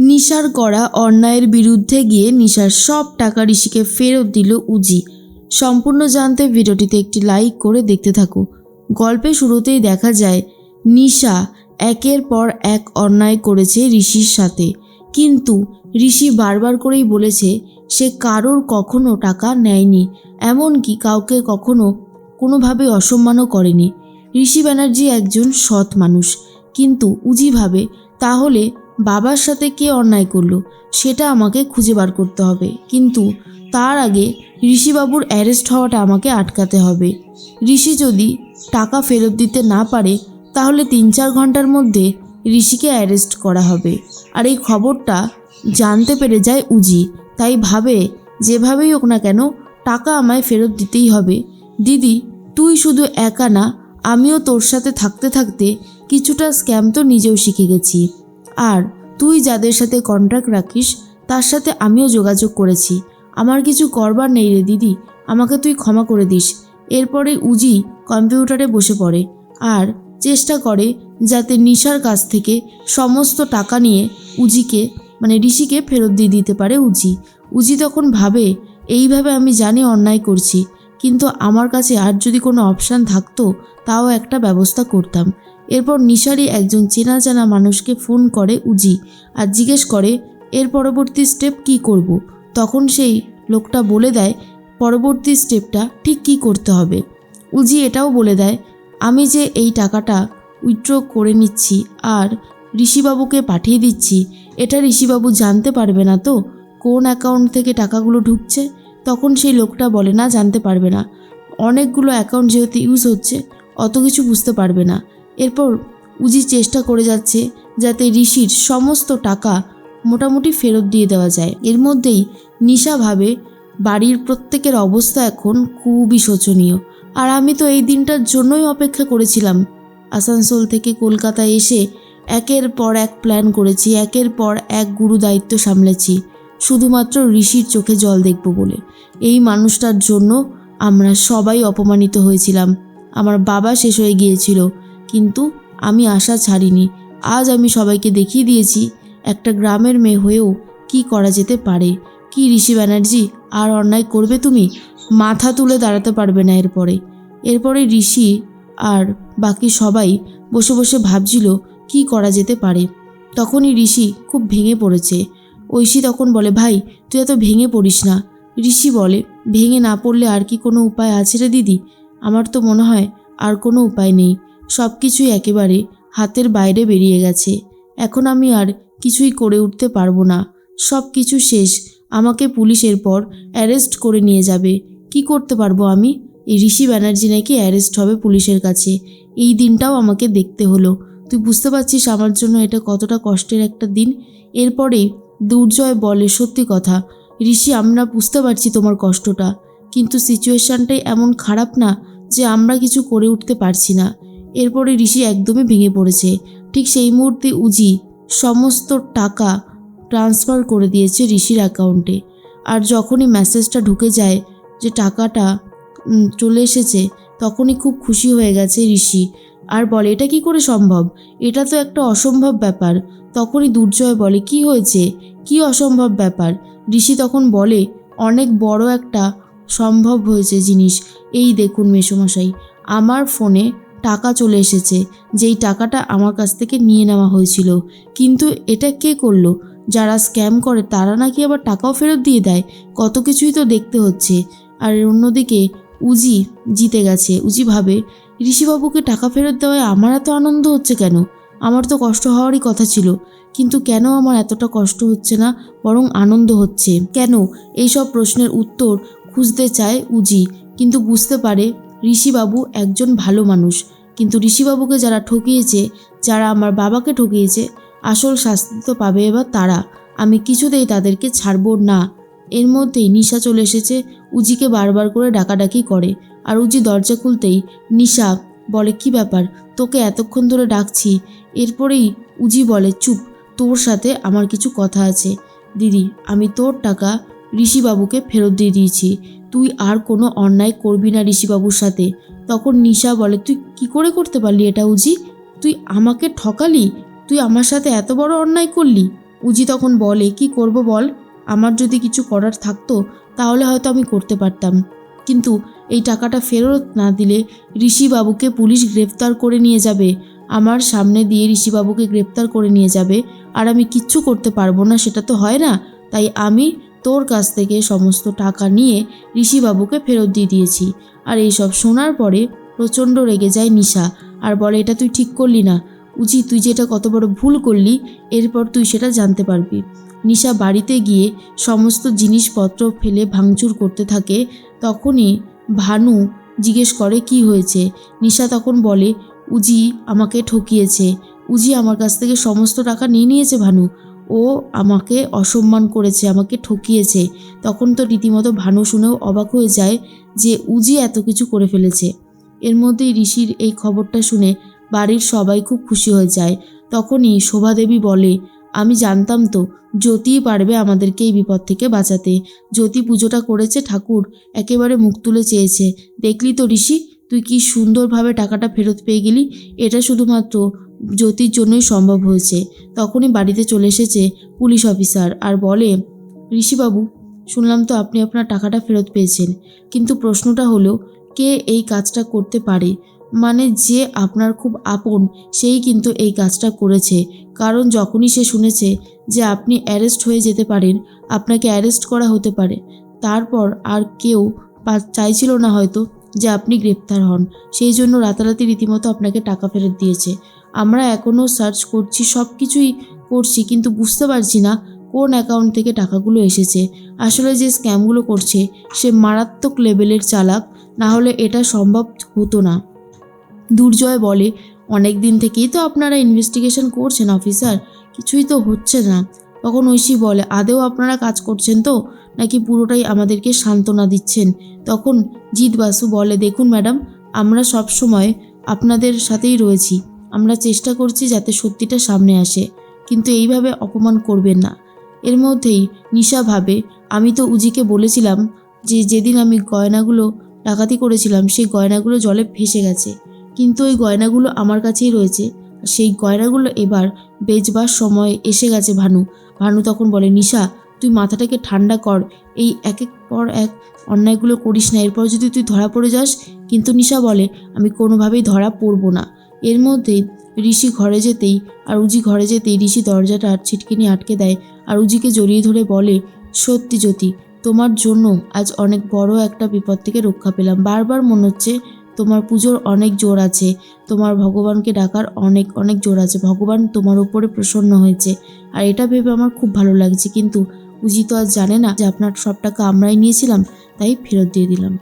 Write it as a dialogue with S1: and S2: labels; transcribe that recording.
S1: নিশার করা অন্যায়ের বিরুদ্ধে গিয়ে নিশার সব টাকা ঋষিকে ফেরত দিল উজি। সম্পূর্ণ জানতে ভিডিওটিতে একটি লাইক করে দেখতে থাকো। গল্পে শুরুতেই দেখা যায়, নিশা একের পর এক অন্যায় করেছে ঋষির সাথে। কিন্তু ঋষি বারবার করেই বলেছে, সে কারোর কখনো টাকা নেয়নি, এমনকি কাউকে কখনো কোনোভাবে অসম্মানও করেনি। ঋষি ব্যানার্জি একজন সৎ মানুষ। কিন্তু উজিভাবে তাহলে বাবার সাথে কে অন্যায় করল সেটা আমাকে খুঁজে বার করতে হবে। কিন্তু তার আগে ঋষিবাবুর অ্যারেস্ট হওয়াটা আমাকে আটকাতে হবে। ঋষি যদি টাকা ফেরত দিতে না পারে, তাহলে তিন চার ঘণ্টার মধ্যে ঋষিকে অ্যারেস্ট করা হবে। আর এই খবরটা জানতে পেরে যায় উজি। তাই ভাবে, যেভাবেই হোক না কেন, টাকা আমায় ফেরত দিতেই হবে। দিদি, তুই শুধু একা না, আমিও তোর সাথে থাকতে থাকতে কিছুটা স্ক্যাম তো নিজেও শিখে গেছি। আর তুই যাদের সাথে কন্ট্রাক্ট রাখিস, তার সাথে আমিও যোগাযোগ করেছি। আমার কিছু করবার নেই রে দিদি, আমাকে তুই ক্ষমা করে দিস। এরপরে উজি কম্পিউটারে বসে পড়ে আর চেষ্টা করে যাতে নিশার কাছ থেকে সমস্ত টাকা নিয়ে উজিকে মানে ঋষিকে ফেরত দিয়ে দিতে পারে উজি। উজি তখন ভাবে, এইভাবে আমি জানি অন্যায় করছি, কিন্তু আমার কাছে আর যদি কোনো অপশান থাকতো, তাও একটা ব্যবস্থা করতাম। এরপর নিশারি একজন চেনা জানা মানুষকে ফোন করে উজি আর জিজ্ঞেস করে, এর পরবর্তী স্টেপ কি করব। তখন সেই লোকটা বলে দেয়, পরবর্তী স্টেপটা ঠিক কি করতে হবে? উজি এটাও বলে দেয়, আমি যে এই টাকাটা উইথড্র করে নিচ্ছি আর ঋষিবাবুকে পাঠিয়ে দিচ্ছি, এটা ঋষিবাবু জানতে পারবে না তো? কোন অ্যাকাউন্ট থেকে টাকাগুলো ঢুকছে? তখন সেই লোকটা বলে, না, জানতে পারবে না। অনেকগুলো অ্যাকাউন্ট যেহেতু ইউজ হচ্ছে, অত কিছু বুঝতে পারবে না। এরপর উজি চেষ্টা করে যাচ্ছে যাতে ঋষির সমস্ত টাকা মোটামুটি ফেরত দিয়ে দেওয়া যায়। এর মধ্যেই নিশা ভাবে, বাড়ির প্রত্যেকের অবস্থা এখন খুবই শোচনীয়। আর আমি তো এই দিনটার জন্যই অপেক্ষা করেছিলাম। আসানসোল থেকে কলকাতায় এসে একের পর এক প্ল্যান করেছি, একের পর এক গুরু দায়িত্ব সামলেছি। শুধুমাত্র ঋষির চোখে জল দেখব বলে। এই মানুষটার জন্য আমরা সবাই অপমানিত হয়েছিলাম। আমার বাবা শেষ হয়ে গিয়েছিল। কিন্তু আমি আশা ছাড়িনি। আজ আমি সবাইকে দেখিয়ে দিয়েছি, একটা গ্রামের মেয়ে হয়েও কি করা যেতে পারে। কি ঋষি ব্যানার্জি আর অন্যায় করবে তুমি? মাথা তুলে দাঁড়াতে পারবে না এরপরে। এরপরে ঋষি আর বাকি সবাই বসে বসে ভাবছিল, কি করা যেতে পারে। তখনই ঋষি খুব ভেঙে পড়েছে। ঐশী তখন বলে, ভাই, তুই এত ভেঙে পড়িস না। ঋষি বলে, ভেঙে না পড়লে আর কি কোনো উপায় আছে রে দিদি? আমার তো মনে হয় আর কোনো উপায় নেই। সব কিছুই একেবারে হাতের বাইরে বেরিয়ে গেছে। এখন আমি আর কিছুই করে উঠতে পারব না। সব কিছু শেষ। আমাকে পুলিশের পর অ্যারেস্ট করে নিয়ে যাবে। কি করতে পারব আমি? এই ঋষি ব্যানার্জি নাকি অ্যারেস্ট হবে পুলিশের কাছে? এই দিনটাও আমাকে দেখতে হলো। তুই বুঝতে পারছিস আমার জন্য এটা কতটা কষ্টের একটা দিন। এরপরেই দুর্জয় বলে, সত্যি কথা, ঋষি আমরা বুঝতে পারছি তোমার কষ্টটা। কিন্তু সিচুয়েশানটাই এমন খারাপ না যে আমরা কিছু করে উঠতে পারছি না। এরপরে ঋষি একদমই ভেঙে পড়েছে। ঠিক সেই মুহূর্তে উজি সমস্ত টাকা ট্রান্সফার করে দিয়েছে ঋষির অ্যাকাউন্টে আর যখনই মেসেজটা ঢুকে যায় যে টাকাটা চলে এসেছে, তখনই খুব খুশি হয়ে গেছে ঋষি। আর বলে, এটা কি করে সম্ভব? এটা তো একটা অসম্ভব ব্যাপার। তখনই দুর্জয় বলে, কি হয়েছে? কি অসম্ভব ব্যাপার? ঋষি তখন বলে, অনেক বড় একটা সম্ভব হয়েছে জিনিস। এই দেখুন মেসোমশাই, আমার ফোনে টাকা চলে এসেছে, যেই টাকাটা আমার কাছ থেকে নিয়ে নেওয়া হয়েছিল। কিন্তু এটা কে করল? যারা স্ক্যাম করে তারা নাকি আবার টাকাও ফেরত দিয়ে দেয়? কত কিছুই তো দেখতে হচ্ছে। আর অন্যদিকে উজি জিতে গেছে। উজি ভাবে, ঋষিবাবুকে টাকা ফেরত দেওয়ায় আমার এত আনন্দ হচ্ছে কেন? আমার তো কষ্ট হওয়ারই কথা ছিল। কিন্তু কেন আমার এতটা কষ্ট হচ্ছে না, বরং আনন্দ হচ্ছে? কেন? এইসব প্রশ্নের উত্তর খুঁজতে চায় উজি। কিন্তু বুঝতে পারে ঋষিবাবু একজন ভালো মানুষ। কিন্তু ঋষিবাবুকে যারা ঠকিয়েছে, যারা আমার বাবাকে ঠকিয়েছে, আসল শাস্তি তো পাবে এবার তারা। আমি কিছুতেই তাদেরকে ছাড়বো না। এর মধ্যেই নিশা চলে এসেছে, উজিকে বারবার করে ডাকাডাকি করে। আর উজি দরজা খুলতেই নিশা বলে, কি ব্যাপার? তোকে এতক্ষণ ধরে ডাকছি। এরপরেই উজি বলে, চুপ, তোর সাথে আমার কিছু কথা আছে। দিদি, আমি তোর টাকা ঋষিবাবুকে ফেরত দিয়ে দিয়েছি। তুই আর কোনো অন্যায় করবি না ঋষিবাবুর সাথে। তখন নিশা বলে, তুই কি করে করতে পারলি এটা উজি? তুই আমাকে ঠকালি? তুই আমার সাথে এত বড় অন্যায় করলি? উজি তখন বলে, কি করব বল? আমার যদি কিছু করার থাকতো, তাহলে হয়তো আমি করতে পারতাম। কিন্তু এই টাকাটা ফেরত না দিলে ঋষিবাবুকে পুলিশ গ্রেফতার করে নিয়ে যাবে। আমার সামনে দিয়ে ঋষিবাবুকে গ্রেপ্তার করে নিয়ে যাবে। আর আমি কিচ্ছু করতে পারব না, সেটা তো হয় না। তাই আমি তোর কাছ থেকে সমস্ত টাকা নিয়ে ঋষিবাবুকে ফেরত দিয়ে দিয়েছি। আর এইসব শোনার পরে প্রচণ্ড রেগে যায় নিশা। আর বলে, এটা তুই ঠিক করলি না। উচি, তুই যেটা কত বড় ভুল করলি, এরপর তুই সেটা জানতে পারবি। নিশা বাড়িতে গিয়ে সমস্ত জিনিসপত্র ফেলে ভাঙচুর করতে থাকে। তখনই ভানু জিজ্ঞেস করে, কি হয়েছে? নিশা তখন বলে উজি আমাকে ঠকিয়েছে। উজি আমার কাছ থেকে সমস্ত টাকা নিয়ে নিয়েছে ভানু। ও আমাকে অসম্মান করেছে, আমাকে ঠকিয়েছে। তখন তো রীতিমতো ভানু শুনেও অবাক হয়ে যায় যে উজি এত কিছু করে ফেলেছে। এর মধ্যেই ঋষির এই খবরটা শুনে বাড়ির সবাই খুব খুশি হয়ে যায়। তখনই শোভাদেবী বলে, আমি জানতাম তো জ্যোতিই পারবে আমাদেরকে এই বিপদ থেকে বাঁচাতে। জ্যোতি পুজোটা করেছে ঠাকুর, একেবারে মুখ তুলে চেয়েছে। দেখলি তো ঋষি তুই কি সুন্দরভাবে টাকাটা ফেরত পেয়ে গেলি? এটা শুধুমাত্র জ্যোতির জন্যই সম্ভব হয়েছে। তখনই বাড়িতে চলে এসেছে পুলিশ অফিসার আর বলে, ঋষিবাবু, শুনলাম তো আপনি আপনার টাকাটা ফেরত পেয়েছেন। কিন্তু প্রশ্নটা হলো, কে এই কাজটা করতে পারে? মানে যে আপনার খুব আপন, সেই কিন্তু এই কাজটা করেছে। কারণ যখনই সে শুনেছে যে আপনি অ্যারেস্ট হয়ে যেতে পারেন, আপনাকে অ্যারেস্ট করা হতে পারে। তারপর আর কেউ চাইছিল না হয়তো। যে আপনি গ্রেপ্তার হন। সেই জন্য রাতারাতি রীতিমতো আপনাকে টাকা ফেরত দিয়েছে। আমরা এখনও সার্চ করছি সব কিছুই করছি, কিন্তু বুঝতে পারছি না কোন অ্যাকাউন্ট থেকে টাকাগুলো এসেছে। আসলে যে স্ক্যামগুলো করছে, সে মারাত্মক লেভেলের চালাক, না হলে এটা সম্ভব হতো না। দুর্জয় বলে অনেক দিন থেকেই তো আপনারা ইনভেস্টিগেশন করছেন অফিসার কিছুই তো হচ্ছে না। তখন ঐশী বলে, আদেও আপনারা কাজ করছেন তো? নাকি পুরোটাই আমাদেরকে সান্ত্বনা দিচ্ছেন? তখন জিৎ বাসু বলে, দেখুন ম্যাডাম, আমরা সব সময় আপনাদের সাথেই রয়েছি। আমরা চেষ্টা করছি যাতে সত্যিটা সামনে আসে। কিন্তু এইভাবে অপমান করবেন না। এর মধ্যেই নিশা ভাবে, আমি তো উজিকে বলেছিলাম যে যেদিন আমি গয়নাগুলো ডাকাতি করেছিলাম, সেই গয়নাগুলো জলে ভেসে গেছে। কিন্তু ওই গয়নাগুলো আমার কাছেই রয়েছে। সেই গয়নাগুলো এবার বেচবার সময় এসে গেছে ভানু। ভানু তখন বলে, নিশা, তুই মাথাটাকে ঠান্ডা কর। এই এক এক পর এক অন্যায়গুলো করিস না। এরপর যদি তুই ধরা পড়ে যাস, কিন্তু নিশা বলে, আমি কোনোভাবেই ধরা পড়ব না। এর মধ্যেই ঋষি ঘরে যেতেই আর উজি ঘরে যেতেই ঋষি দরজাটা ছিটকিনি আটকে দেয় আর উজিকে জড়িয়ে ধরে বলে, সত্যি জ্যোতি, তোমার জন্য আজ অনেক বড় একটা বিপদ থেকে রক্ষা পেলাম। বারবার মনে হচ্ছে তোমার পুজোর অনেক জোর আছে। তোমার ভগবানকে ডাকার অনেক অনেক জোর আছে। ভগবান তোমার উপরে প্রসন্ন হয়েছে। আর এটা ভেবে আমার খুব ভালো লাগছে। কিন্তু উজি তো আর জানে না যে আপনার সব টাকা আমরাই নিয়েছিলাম, তাই ফেরত দিয়ে দিলাম।